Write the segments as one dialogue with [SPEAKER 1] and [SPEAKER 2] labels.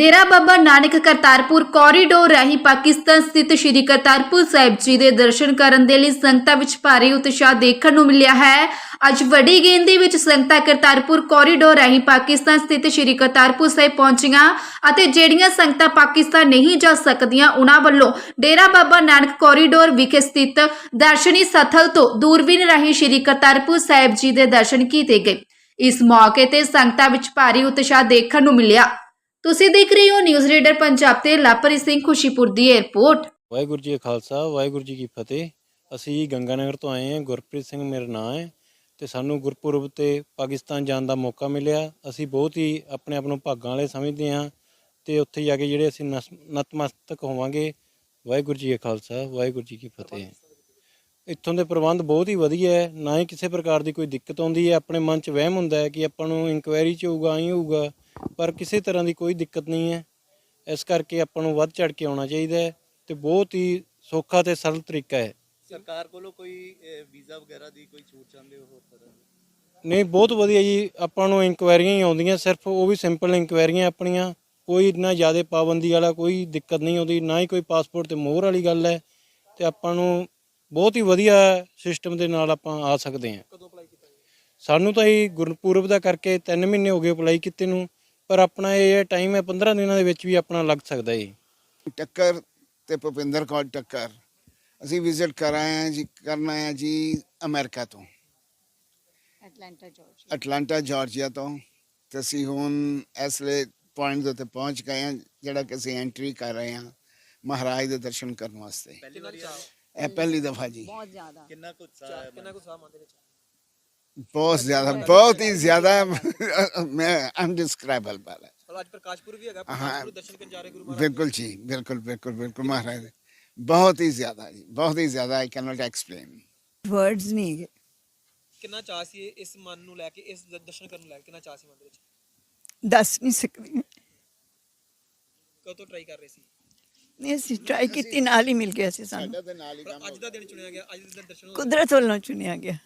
[SPEAKER 1] ਡੇਰਾ Baba Nanak Kartarpur corridor ਰਾਹੀਂ ਪਾਕਿਸਤਾਨ ਸਥਿਤ ਸ਼੍ਰੀ ਕਰਤਾਰਪੁਰ ਸਾਹਿਬ ਜੀ ਦੇ ਦਰਸ਼ਨ ਕਰਨ ਦੇ ਲਈ ਸੰਗਤਾਂ ਵਿੱਚ ਭਾਰੀ ਉਤਸ਼ਾਹ ਦੇਖਣ ਨੂੰ ਮਿਲਿਆ ਹੈ। ਅੱਜ ਵੱਡੀ ਗਿਣਤੀ ਵਿੱਚ ਸੰਗਤਾਂ ਕਰਤਾਰਪੁਰ ਕੋਰੀਡੋਰ ਰਾਹੀਂ ਪਾਕਿਸਤਾਨ ਸਥਿਤ ਸ਼੍ਰੀ ਕਰਤਾਰਪੁਰ ਸਾਹਿਬ ਪਹੁੰਚੀਆਂ ਅਤੇ ਜਿਹੜੀਆਂ ਸੰਗਤਾਂ ਪਾਕਿਸਤਾਨ ਨਹੀਂ ਜਾ ਸਕਦੀਆਂ, ਉਹਨਾਂ ਵੱਲੋਂ ਡੇਰਾ ਬਾਬਾ ਨਾਨਕ ਕੋਰੀਡੋਰ ਵਿਖੇ ਸਥਿਤ ਦਰਸ਼ਨੀ ਸਥਲ ਤੋਂ ਦੂਰਬੀਨ ਰਾਹੀਂ ਸ਼੍ਰੀ ਕਰਤਾਰਪੁਰ ਸਾਹਿਬ ਜੀ ਦੇ ਦਰਸ਼ਨ ਕੀਤੇ ਗਏ। ਇਸ ਮੌਕੇ ਤੇ ਸੰਗਤਾਂ ਵਿੱਚ ਭਾਰੀ ਉਤਸ਼ਾਹ ਦੇਖਣ ਨੂੰ ਮਿਲਿਆ। ਤੁਸੀਂ ਦੇਖ ਰਹੇ ਹੋ ਨਿਊਜ਼ ਰੀਡਰ ਪੰਜਾਬ ਤੇ ਲਾਪਰੀ ਸਿੰਘ ਖੁਸ਼ੀਪੁਰ ਦੀ ਏਅਰਪੋਰਟ
[SPEAKER 2] ਵਾਹਿਗੁਰੂ ਜੀ ਕਾ ਖਾਲਸਾ, ਵਾਹਿਗੁਰੂ ਜੀ ਕੀ ਫਤਿਹ। ਅਸੀਂ ਗੰਗਾਨਗਰ ਤੋਂ ਆਏ ਹਾਂ। ਗੁਰਪ੍ਰੀਤ ਸਿੰਘ ਮੇਰਾ ਨਾਮ ਹੈ ਤੇ ਸਾਨੂੰ ਗੁਰਪੁਰਬ ਤੇ ਪਾਕਿਸਤਾਨ ਜਾਣ ਦਾ ਮੌਕਾ ਮਿਲਿਆ। ਅਸੀਂ ਬਹੁਤ ਹੀ ਆਪਣੇ ਆਪ ਨੂੰ ਭਾਗਾਂ ਵਾਲੇ ਸਮਝਦੇ ਹਾਂ ਤੇ ਉੱਥੇ ਜਾ ਕੇ ਜਿਹੜੇ ਅਸੀਂ ਨਸ- ਨਤਮਸਤਕ ਹੋਵਾਂਗੇ, ਵਾਹਿਗੁਰੂ ਜੀ ਕਾ ਖਾਲਸਾ, ਵਾਹਿਗੁਰੂ ਜੀ ਕੀ ਫਤਿਹ। ਇੱਥੋਂ ਦੇ ਪ੍ਰਬੰਧ ਬਹੁਤ ਹੀ ਵਧੀਆ ਹੈ। ਨਾ ਹੀ ਕਿਸੇ ਪ੍ਰਕਾਰ ਦੀ ਕੋਈ ਦਿੱਕਤ ਆਉਂਦੀ ਹੈ। ਆਪਣੇ ਮਨ 'ਚ ਵਹਿਮ ਹੁੰਦਾ ਹੈ ਕਿ ਆਪਾਂ ਨੂੰ ਇਨਕੁਆਇਰੀ 'ਚ ਹੋਊਗਾ ਆਈ ਹੋਊਗਾ। ਪਰ ਕਿਸੇ ਤਰ੍ਹਾਂ ਦੀ ਕੋਈ ਦਿੱਕਤ ਨਹੀਂ ਹੈ। ਇਸ ਕਰਕੇ ਆਪਾਂ ਨੂੰ ਵੱਧ ਚੜ ਕੇ ਆਉਣਾ ਚਾਹੀਦਾ ਹੈ ਤੇ ਬਹੁਤ ਹੀ ਸੌਖਾ ਤੇ ਸਰਲ ਤਰੀਕਾ ਹੈ।
[SPEAKER 3] ਸਰਕਾਰ ਕੋਲੋਂ ਕੋਈ ਵੀਜ਼ਾ ਵਗੈਰਾ ਦੀ ਕੋਈ ਛੂਟ ਚਾਹੁੰਦੇ ਹੋ ਹੋਰ ਤਰ੍ਹਾਂ
[SPEAKER 2] ਨਹੀਂ ਬਹੁਤ ਵਧੀਆ ਜੀ। ਆਪਾਂ ਨੂੰ ਇਨਕੁਆਇਰੀਆਂ ਹੀ ਆਉਂਦੀਆਂ ਸਿਰਫ ਉਹ ਵੀ ਸਿੰਪਲ ਇਨਕੁਆਇਰੀਆਂ ਆਪਣੀਆਂ। ਕੋਈ ਇੰਨਾ ਜ਼ਿਆਦਾ ਪਾਬੰਦੀ ਵਾਲਾ ਕੋਈ ਦਿੱਕਤ ਨਹੀਂ ਆਉਂਦੀ ਨਾ ਹੀ ਕੋਈ ਪਾਸਪੋਰਟ ਤੇ ਮੋਹਰ ਵਾਲੀ ਗੱਲ ਹੈ ਤੇ ਆਪਾਂ ਨੂੰ ਬਹੁਤ ਹੀ ਵਧੀਆ ਸਿਸਟਮ ਦੇ ਨਾਲ ਆਪਾਂ ਆ ਸਕਦੇ ਹਾਂ।
[SPEAKER 3] ਕਦੋਂ ਅਪਲਾਈ ਕੀਤਾ
[SPEAKER 2] ਸਾਨੂੰ ਤਾਂ ਇਹ ਗੁਰਪੁਰਬ ਦਾ ਕਰਕੇ 3 ਮਹੀਨੇ ਹੋ ਗਏ ਅਪਲਾਈ ਕੀਤੇ ਨੂੰ। ਪਰ ਆਪਣਾ ਇਹ ਟਾਈਮ ਹੈ 15 ਦਿਨਾਂ ਦੇ ਵਿੱਚ ਵੀ ਆਪਣਾ ਲੱਗ ਸਕਦਾ ਹੈ
[SPEAKER 4] ਟੱਕਰ ਤੇ ਭੁਪਿੰਦਰ ਕੌਰ ਟੱਕਰ। ਅਸੀਂ ਵਿਜ਼ਿਟ ਕਰ ਆਏ ਹਾਂ ਜੀ ਕਰਨਾ ਹੈ ਜੀ ਅਮਰੀਕਾ ਤੋਂ।
[SPEAKER 5] ਐਟਲਾਂਟਾ ਜਾਰਜੀਆ
[SPEAKER 4] ਅਟਲਾਂਟਾ ਜਾਰਜੀਆ ਤੋਂ। ਤੇ ਅਸੀਂ ਹੁਣ ਇਸ ਪੁਆਇੰਟ ਦੇ ਉੱਤੇ ਪਹੁੰਚ ਗਏ ਹਾਂ ਜਿਹੜਾ ਕਿ ਅਸੀਂ ਐਂਟਰੀ ਕਰ ਰਹੇ ਹਾਂ ਮਹਾਰਾਜ ਦੇ ਦਰਸ਼ਨ ਕਰਨ ਵਾਸਤੇ।
[SPEAKER 3] ਪਹਿਲੀ ਵਾਰੀ
[SPEAKER 4] ਇਹ ਪਹਿਲੀ ਦਫਾ ਜੀ।
[SPEAKER 5] ਬਹੁਤ ਜ਼ਿਆਦਾ।
[SPEAKER 3] ਕਿੰਨਾ ਕੁ ਉਤਸ਼ਾਹ ਹੈ? ਕਿੰਨਾ ਕੁ ਸਾਹ ਮੰਦੇ ਵਿੱਚ?
[SPEAKER 4] ਬਹੁਤ ਜ਼ਿਆਦਾ ਬਹੁਤ ਹੀ ਜ਼ਿਆਦਾ ਮੈਂ ਅਨਡਿਸਕ੍ਰਾਈਬਲ ਹੈ
[SPEAKER 3] ਚਲੋ ਅੱਜ ਪ੍ਰਕਾਸ਼ਪੁਰ ਵੀ ਹੈਗਾ
[SPEAKER 4] ਹਾਂ
[SPEAKER 3] ਗੁਰੂ ਦਰਸ਼ਨ ਕਰਨ ਜਾ ਰਹੇ ਗੁਰੂ ਮਹਾਰਾਜ
[SPEAKER 4] ਬਿਲਕੁਲ ਜੀ ਬਿਲਕੁਲ ਬਿਲਕੁਲ ਬਿਲਕੁਲ ਮਹਾਰਾਜ ਦੇ। ਬਹੁਤ ਹੀ ਜ਼ਿਆਦਾ ਜੀ ਬਹੁਤ ਹੀ ਜ਼ਿਆਦਾ I can not explain
[SPEAKER 6] words ਨਹੀਂ ਹੈਗੇ।
[SPEAKER 3] ਕਿੰਨਾ ਚਾਹ ਸੀ ਇਹ- ਇਸ ਮਨ ਨੂੰ ਲੈ ਕੇ ਇਸ ਦ- ਦਰਸ਼ਨ ਕਰਨ ਨੂੰ ਲੈ ਕੇ ਕਿੰਨਾ ਚਾਹ ਸੀ ਮਨ ਦੇ ਵਿੱਚ
[SPEAKER 6] ਦੱਸ ਨਹੀਂ ਸਕਦੀ
[SPEAKER 3] ਕਦੋਂ ਤੋਂ ਟਰਾਈ ਕਰ ਰਹੇ ਸੀ
[SPEAKER 6] ਨਹੀਂ ਅਸੀਂ ਟਰਾਈ ਕੀਤੀ ਨਾਲ ਹੀ ਮਿਲ ਗਿਆ ਸੀ ਸਾਨੂੰ
[SPEAKER 4] ਦੇ ਨਾਲ ਹੀ
[SPEAKER 3] ਪਰ ਅੱਜ ਦਾ ਦਿਨ ਚੁਣਿਆ ਗਿਆ ਅੱਜ ਦੇ ਦਿਨ ਦਰਸ਼ਨ ਹੋਏ।
[SPEAKER 6] ਕੁਦਰਤ ਵੱਲੋਂ ਚੁਣਿਆ ਗਿਆ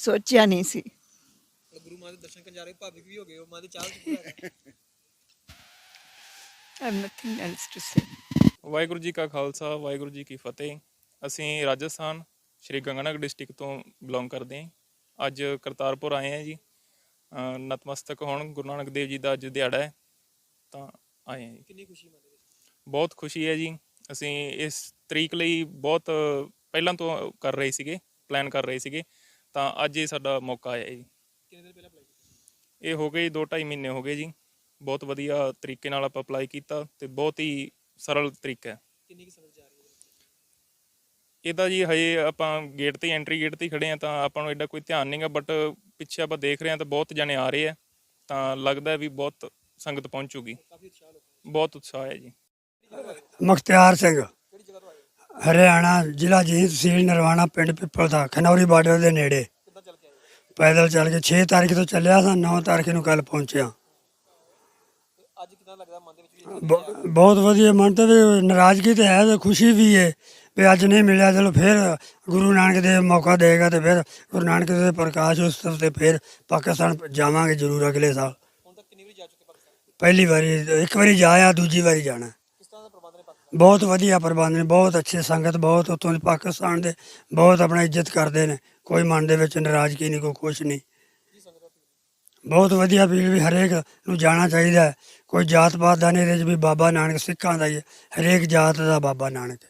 [SPEAKER 6] ਸੋਚਿਆ ਨਹੀਂ ਸੀ।
[SPEAKER 3] ਗੁਰੂ ਦੇ ਦਰਸ਼ਨ ਕਰਨ ਜਾ ਰਹੇ ਭਾਵਿਕ ਵੀ ਹੋ ਗਏ ਉਹ ਮਾਂ ਦੇ ਚਾਹ ਹੈਗਾ।
[SPEAKER 6] I nothing else to say
[SPEAKER 7] Waheguru ji ਕਾ ਖਾਲਸਾ ਵਾਹਿਗੁਰੂ ਜੀ ਕੀ ਫਤਿਹ। ਅਸੀਂ ਰਾਜਸਥਾਨ ਸ਼੍ਰੀ ਗੰਗਾਨਗਰ ਡਿਸਟ੍ਰਿਕਟ ਤੋਂ ਬਿਲੋਂਗ ਕਰਦੇ ਹਾਂ। ਅੱਜ ਕਰਤਾਰਪੁਰ ਆਏ ਹਾਂ ਜੀ। ਨਤਮਸਤਕ ਹੋਣ ਗੁਰੂ ਨਾਨਕ ਦੇਵ ਜੀ ਦਾ ਅੱਜ ਦਿਹਾੜਾ ਹੈ ਤਾਂ ਆਏ ਹਾਂ ਜੀ।
[SPEAKER 3] ਕਿੰਨੀ ਖੁਸ਼ੀ ਮਨ
[SPEAKER 7] ਬਹੁਤ ਖੁਸ਼ੀ ਹੈ ਜੀ। ਅਸੀਂ ਇਸ ਤਰੀਕ ਲਈ ਬਹੁਤ ਪਹਿਲਾਂ ਤੋਂ ਕਰ ਰਹੇ ਸੀਗੇ ਪਲਾਨ ਕਰ ਰਹੇ ਸੀਗੇ। ਤਾਂ ਅੱਜ ਇਹ ਸਾਡਾ ਮੌਕਾ ਆਇਆ ਜੀ।
[SPEAKER 3] ਕਿੰਨੇ ਦਿਨ ਪਹਿਲਾਂ ਅਪਲਾਈ ਕੀਤਾ
[SPEAKER 7] ਇਹ ਹੋ ਗਏ 2.5 ਮਹੀਨੇ ਹੋ ਗਏ ਜੀ। ਬਹੁਤ ਵਧੀਆ ਤਰੀਕੇ ਨਾਲ ਆਪਾਂ ਅਪਲਾਈ ਕੀਤਾ ਤੇ ਬਹੁਤ ਹੀ ਸਰਲ ਤਰੀਕਾ ਹੈ।
[SPEAKER 3] ਕਿੰਨੀ ਕੁ ਸਮਝ ਜਾ ਰਹੀ ਹੈ
[SPEAKER 7] ਇਹਦਾ ਜੀ ਹਜੇ ਆਪਾਂ ਗੇਟ ਤੇ ਐਂਟਰੀ ਗੇਟ ਤੇ ਹੀ ਖੜੇ ਆ ਤਾਂ ਆਪਾਂ ਨੂੰ ਐਡਾ ਕੋਈ ਧਿਆਨ ਨਹੀਂਗਾ ਬਟ ਪਿੱਛੇ ਆਪਾਂ ਦੇਖ ਰਹੇ ਆ ਤਾਂ ਬਹੁਤ ਜਣੇ ਆ ਰਹੇ ਆ ਤਾਂ ਲੱਗਦਾ ਵੀ ਬਹੁਤ ਸੰਗਤ ਪਹੁੰਚੂਗੀ। ਬਹੁਤ ਉਤਸ਼ਾਹ ਹੈ ਜੀ।
[SPEAKER 8] ਮੁਖਤਿਆਰ ਸਿੰਘ। ਹਰਿਆਣਾ ਜ਼ਿਲ੍ਹਾ ਜੀਂਦ ਤਹਿਸੀਲ ਨਰਵਾਣਾ ਪਿੰਡ ਪਿੱਪਲ ਦਾ, ਖਨੌਰੀ ਬਾਰਡਰ ਦੇ ਨੇੜੇ। ਪੈਦਲ ਚੱਲ ਕੇ 6 ਤਾਰੀਖ ਤੋਂ ਚੱਲਿਆ ਸਾਂ 9 ਤਾਰੀਖ ਨੂੰ ਕੱਲ ਪਹੁੰਚਿਆ।
[SPEAKER 3] ਅੱਜ ਕਿਦਾਂ ਲੱਗਦਾ ਮਨ ਦੇ ਵਿੱਚ
[SPEAKER 8] ਬ- ਬਹੁਤ ਵਧੀਆ, ਮਨ ਤੇ ਵੀ ਨਾਰਾਜ਼ਗੀ ਤੇ ਹੈ ਤੇ ਖੁਸ਼ੀ ਵੀ ਹੈ ਵੀ ਅੱਜ ਨਹੀਂ ਮਿਲਿਆ, ਚਲੋ ਫਿਰ ਗੁਰੂ ਨਾਨਕ ਦੇਵ ਮੌਕਾ ਦੇਗਾ ਤੇ ਫਿਰ ਗੁਰੂ ਨਾਨਕ ਦੇਵ ਦੇ ਪ੍ਰਕਾਸ਼ ਉਤਸਵ ਤੇ ਫਿਰ ਪਾਕਿਸਤਾਨ ਜਾਵਾਂਗੇ ਜ਼ਰੂਰ ਅਗਲੇ ਸਾਲ।
[SPEAKER 3] ਹੁਣ ਤੱਕ ਕਿੰਨੀ ਵਾਰੀ ਜਾ ਚੁੱਕੇ ਪਾਕਿਸਤਾਨ
[SPEAKER 8] ਪਹਿਲੀ ਵਾਰੀ, ਇੱਕ ਵਾਰੀ ਜਾਇਆ ਦੂਜੀ ਵਾਰੀ ਜਾਣਾ
[SPEAKER 3] ਕਿਸ ਤਰ੍ਹਾਂ ਦਾ ਪ੍ਰਬੰਧ ਨੇ ਪਾਕਿਸਤਾਨ
[SPEAKER 8] ਬਹੁਤ ਵਧੀਆ ਪ੍ਰਬੰਧ ਨੇ, ਬਹੁਤ ਅੱਛੇ ਸੰਗਤ, ਬਹੁਤ ਉੱਥੋਂ ਦੇ ਪਾਕਿਸਤਾਨ ਦੇ, ਬਹੁਤ ਆਪਣਾ ਇੱਜ਼ਤ ਕਰਦੇ ਨੇ। ਕੋਈ ਮਨ ਦੇ ਵਿੱਚ ਨਾਰਾਜ਼ਗੀ ਨਹੀਂ, ਕੋਈ ਕੁਛ ਨਹੀਂ। ਬਹੁਤ ਵਧੀਆ ਫੀਲ ਵੀ ਹਰੇਕ ਨੂੰ ਜਾਣਾ ਚਾਹੀਦਾ ਹੈ। ਕੋਈ ਜਾਤ ਪਾਤ ਦਾ ਨਹੀਂ, ਇਹਦੇ 'ਚ ਵੀ ਬਾਬਾ ਨਾਨਕ ਸਿੱਖਾਂ ਦਾ ਹੀ ਹੈ। ਹਰੇਕ ਜਾਤ ਦਾ ਬਾਬਾ ਨਾਨਕ ਹੈ।